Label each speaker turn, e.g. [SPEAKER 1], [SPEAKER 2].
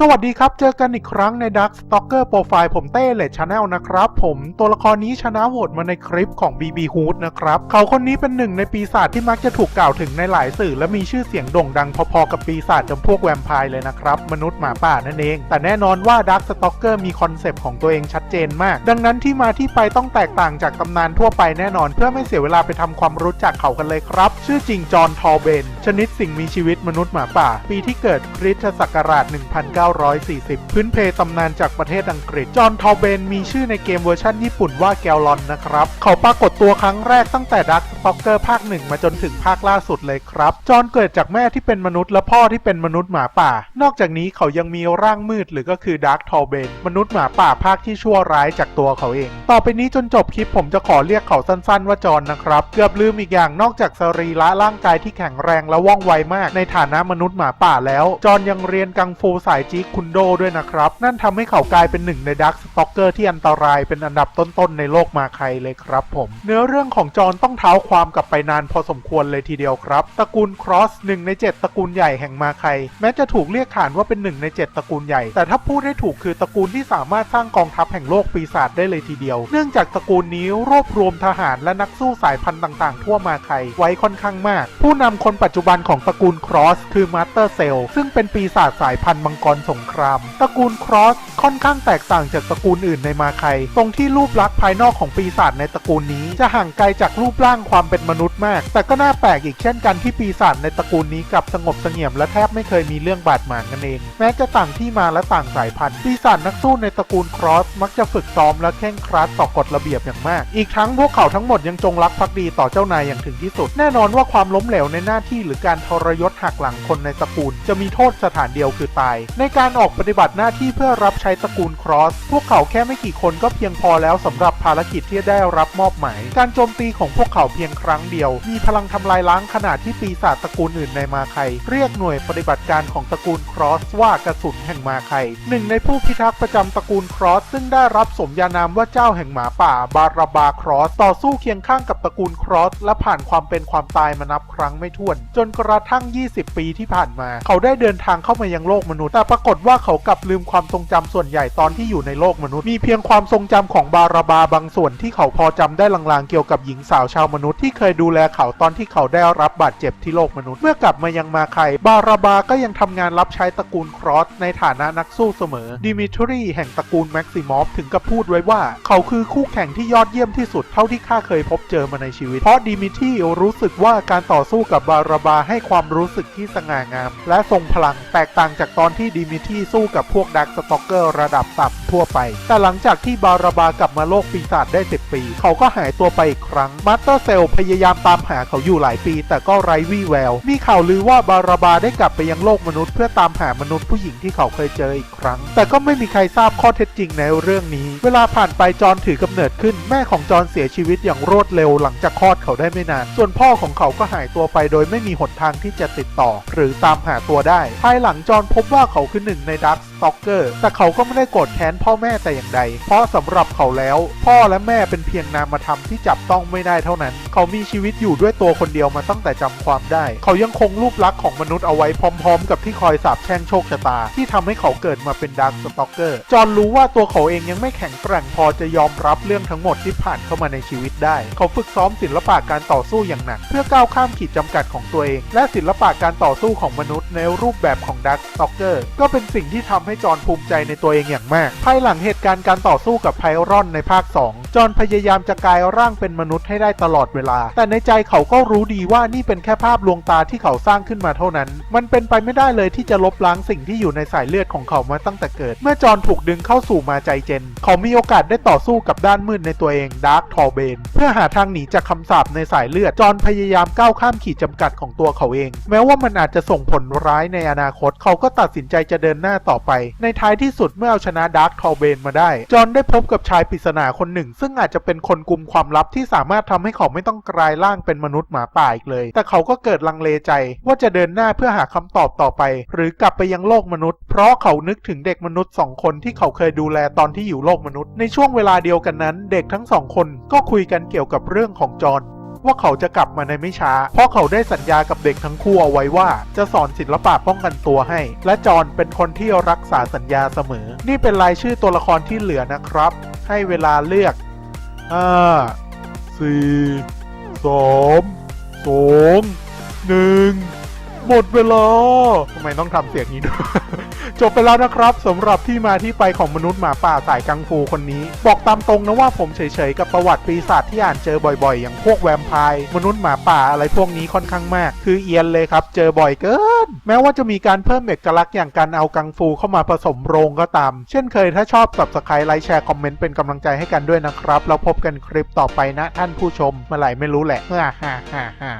[SPEAKER 1] สวัสดีครับ เจอกันอีกครั้งใน Dark Stalker Profile ผมเต้เลดชาแนลนะครับ ผมตัวละครนี้ชนะโหวตมาในคลิปของ BB Hood นะครับ เขาคนนี้เป็นหนึ่งในปีศาจที่มักจะถูกกล่าวถึงในหลายสื่อ และมีชื่อเสียงโด่งดังพอๆกับปีศาจจำพวกแวมไพร์เลยนะครับ มนุษย์หมาป่านั่นเอง แต่แน่นอนว่า Dark Stalker มีคอนเซปต์ของตัวเองชัดเจนมาก ดังนั้นที่มาที่ไปต้องแตกต่างจากตำนานทั่วไปแน่นอน เพื่อไม่เสียเวลาไปทำความรู้จักเขากันเลยครับ ชื่อจริงจอห์นทอเบนชนิดสิ่งมีชีวิตมนุษย์หมาป่า ปีที่เกิดคริสตศักราช1940 พื้นเพตำนานจากประเทศอังกฤษ จอห์นทอเบนมีชื่อในเกมเวอร์ชันญี่ปุ่นว่าแกลลอนนะครับ เขาปรากฏตัวครั้งแรกตั้งแต่ดักสต็อกเกอร์ภาคหนึ่งมาจนถึงภาคล่าสุดเลยครับ จอห์นเกิดจากแม่ที่เป็นมนุษย์และพ่อที่เป็นมนุษย์หมาป่า นอกจากนี้เขายังมีร่างมืดหรือก็คือดักทอเบนมนุษย์หมาป่าภาคที่ชั่วร้ายจากตัวเขาเอง ต่อไปนี้จนจบคลิปผมจะขอเรียกเขาสั้นๆ ว่าจอห์นนะครับ เกือบลืมอีกอย่างนอกจากสรีระร่างกายที่แข็งแรงและว่องไวมาก ในฐานะมนุษย์หมาป่าแล้ว จอห์นยังเรียนกังฟูสายจีคุนโดด้วยนะครับ นั่นทำให้เขากลายเป็นหนึ่งในดักสต็อกเกอร์ที่อันตรายเป็นอันดับต้นๆในโลกมาไคเลยครับผม เนื้อเรื่องของจอห์นต้องเท้าความกลับไปนานพอสมควรเลยทีเดียวครับ ตระกูลครอสหนึ่งใน 7 ตระกูลใหญ่แห่งมาไคแม้จะถูกเรียกขานว่าเป็นหนึ่งใน 7 ตระกูลใหญ่ แต่ถ้าพูดให้ถูกคือตระกูลที่สามารถสร้างกองทัพแห่งโลกปีศาจได้เลยทีเดียว เนื่องจากตระกูลนี้รวบรวมทหารและนักสู้สายพันธุ์ต่างๆ ทั่วมาไคไว้ค่อนข้างมาก ผู้นำคนปัจจุบันของตระกูลครอสคือมาสเตอร์เซลซึ่งเป็นปีศาจสายพันธุ์มังกรสงคราม ตระกูลครอสค่อนข้างแตกต่างจากตระกูลอื่นในมาไคตรงที่รูปลักษณ์ภายนอกของปีศาจในตระกูลนี้จะห่างไกลจากรูปร่างความเป็นมนุษย์มาก แต่ก็น่าแปลกอีกเช่นกันที่ปีศาจในตระกูลนี้กลับสงบเสงี่ยมและแทบไม่เคยมีเรื่องบาดหมางกันเอง แม้จะต่างที่มาและต่างสายพันธุ์ปีศาจนักสู้ในตระกูลครอสมักจะฝึกซ้อมและเคร่งครัดต่อกฎระเบียบอย่างมาก อีกทั้งพวกเขาทั้งหมดยังจงรักภักดีต่อเจ้านายอย่างถึงที่สุด แน่นอนว่าความล้มเหลวในหน้าที่หรือการทรยศหักหลังคนในตระกูล จะมีโทษสถานเดียวคือตาย ในการออกปฏิบัติหน้าที่เพื่อรับใช้ตระกูลครอส พวกเขาแค่ไม่กี่คนก็เพียงพอแล้วสำหรับภารกิจที่ได้รับมอบหมาย การโจมตีของพวกเขาเพียงครั้งเดียว มีพลังทำลายล้างขนาดที่ปีศาจตระกูลอื่นในมาไคเรียกหน่วยปฏิบัติการของตระกูลครอสว่ากระสุนแห่งมาไคหนึ่งในผู้พิทักษ์ประจำตระกูลครอส ซึ่งได้รับสมญานามว่าเจ้าแห่งหมาป่า บาราบาครอส ต่อสู้เคียงข้างกับตระกูลครอส และผ่านความเป็นความตายมานับครั้งไม่ถ้วน จนกระทั่ง 20 ปีที่ผ่านมา เขาได้เดินทางเข้ามายังโลกมนุษย์แต่ปรากกฏว่าเขากลับลืมความทรงจำส่วนใหญ่ตอนที่อยู่ในโลกมนุษย์ มีเพียงความทรงจำของบาราบาบางส่วนที่เขาพอจำได้ลางๆเกี่ยวกับหญิงสาวชาวมนุษย์ที่เคยดูแลเขาตอนที่เขาได้รับบาดเจ็บที่โลกมนุษย์ เมื่อกลับมายังมาไคบาราบาก็ยังทำงานรับใช้ตระกูลครอสในฐานะนักสู้เสมอ ดิมิทรีแห่งตระกูลแม็กซิมอฟถึงกับพูดไว้ว่า เขาคือคู่แข่งที่ยอดเยี่ยมที่สุดเท่าที่ข้าเคยพบเจอมาในชีวิต เพราะดิมิทรีรู้สึกว่าการต่อสู้กับบาราบาให้ความรู้สึกที่สง่างาม และทรงพลังแตกต่างจากตอนที่ดิมิที่สู้กับพวกดักสต็อกเกอร์ระดับตับ ทั่วไป แต่หลังจากที่บาราบากลับมาโลกปีศาจได้ 10 ปี เขาก็หายตัวไปอีกครั้งมาสเตอร์เซลพยายามตามหาเขาอยู่หลายปี แต่ก็ไร้วี่แวว มีข่าวลือว่าบาราบาได้กลับไปยังโลกมนุษย์ เพื่อตามหามนุษย์ผู้หญิงที่เขาเคยเจออีกครั้ง แต่ก็ไม่มีใครทราบข้อเท็จจริงในเรื่องนี้ เวลาผ่านไปจอห์นถือกำเนิดขึ้น แม่ของจอห์นเสียชีวิตอย่างรวดเร็วหลังจากคลอดเขาได้ไม่นาน ส่วนพ่อของเขาก็หายตัวไปโดยไม่มีหนทางที่จะติดต่อ หรือตามหาตัวได้ ภายหลังจอห์นพบว่าเขาคือหนึ่งในดักสต็อกเกอร์แต่เขาก็ไม่ได้โกรธแค้นพ่อแม่แต่อย่างใด เพราะสำหรับเขาแล้ว พ่อและแม่เป็นเพียงนามธรรมที่จับต้องไม่ได้เท่านั้น เขามีชีวิตอยู่ด้วยตัวคนเดียวมาตั้งแต่จำความได้ เขายังคงรูปลักษณ์ของมนุษย์เอาไว้พร้อม ๆ กับที่คอยสาบแช่งโชคชะตา ที่ทำให้เขาเกิดมาเป็นดักสต็อกเกอร์จอห์นรู้ว่าตัวเขาเองยังไม่แข็งแกร่งพอจะยอมรับเรื่องทั้งหมดที่ผ่านเข้ามาในชีวิตได้ เขาฝึกซ้อมศิลปะการต่อสู้อย่างหนัก เพื่อก้าวข้ามขีดจำกัดของตัวเอง และศิลปะการต่อสู้ของมนุษย์ในรูปแบบของดักสต็อกเกอร์ก็เป็นสิ่งที่ทำให้จอนภูมิใจในตัวเองอย่างมากภายหลังเหตุการณ์การต่อสู้กับไพรอนในภาค 2 จอห์นพยายามจะกลายร่างเป็นมนุษย์ให้ได้ตลอดเวลา แต่ในใจเขาก็รู้ดีว่านี่เป็นแค่ภาพลวงตาที่เขาสร้างขึ้นมาเท่านั้น มันเป็นไปไม่ได้เลยที่จะลบล้างสิ่งที่อยู่ในสายเลือดของเขามาตั้งแต่เกิด เมื่อจอห์นถูกดึงเข้าสู่มาใจเจน เขามีโอกาสได้ต่อสู้กับด้านมืดในตัวเองดาร์คทอร์เบนเพื่อหาทางหนีจากคำสาปในสายเลือด จอห์นพยายามก้าวข้ามขีดจำกัดของตัวเขาเอง แม้ว่ามันอาจจะส่งผลร้ายในอนาคต เขาก็ตัดสินใจจะเดินหน้าต่อไป ในท้ายที่สุดเมื่อเอาชนะดาร์คทอร์เบนมาได้ จอห์นได้พบกับชายปริศนาคนหนึ่ง ซึ่งอาจจะเป็นคนกลุ่มความลับที่สามารถทำให้เขาไม่ต้องกลายร่างเป็นมนุษย์หมาป่าอีกเลย แต่เขาก็เกิดลังเลใจว่าจะเดินหน้าเพื่อหาคำตอบต่อไป หรือกลับไปยังโลกมนุษย์ เพราะเขานึกถึงเด็กมนุษย์สองคนที่เขาเคยดูแลตอนที่อยู่โลกมนุษย์ ในช่วงเวลาเดียวกันนั้น เด็กทั้งสองคนก็คุยกันเกี่ยวกับเรื่องของจอห์น ว่าเขาจะกลับมาในไม่ช้า เพราะเขาได้สัญญากับเด็กทั้งคู่เอาไว้ว่า จะสอนศิลปะป้องกันตัวให้ และจอนเป็นคนที่รักษาสัญญาเสมอ นี่เป็นรายชื่อตัวละครที่เหลือนะครับ ให้เวลาเลือกห้าสี่สามสองหนึ่งหมดเวลาทำไมต้องทำเสียงนี้ด้วย จบไปแล้วนะครับสำหรับที่มาที่ไปของมนุษย์หมาป่าสายกังฟูคนนี้ บอกตามตรงนะว่าผมเฉยๆ กับประวัติปีศาจที่อ่านเจอบ่อยๆ อย่างพวกแวมไพร์มนุษย์หมาป่าอะไรพวกนี้ค่อนข้างมาก คือเอียนเลยครับ เจอบ่อยเกิน แม้ว่าจะมีการเพิ่มเอกลักษณ์อย่างการเอากังฟูเข้ามาผสมโรงก็ตาม เช่นเคยถ้าชอบ subscribe ไลค์แชร์คอมเมนต์เป็นกำลังใจให้กันด้วยนะครับแล้วพบกันคลิปต่อไปนะท่านผู้ชมเมื่อไหร่ไม่รู้แหละฮ่าฮ่าฮ่าฮ่า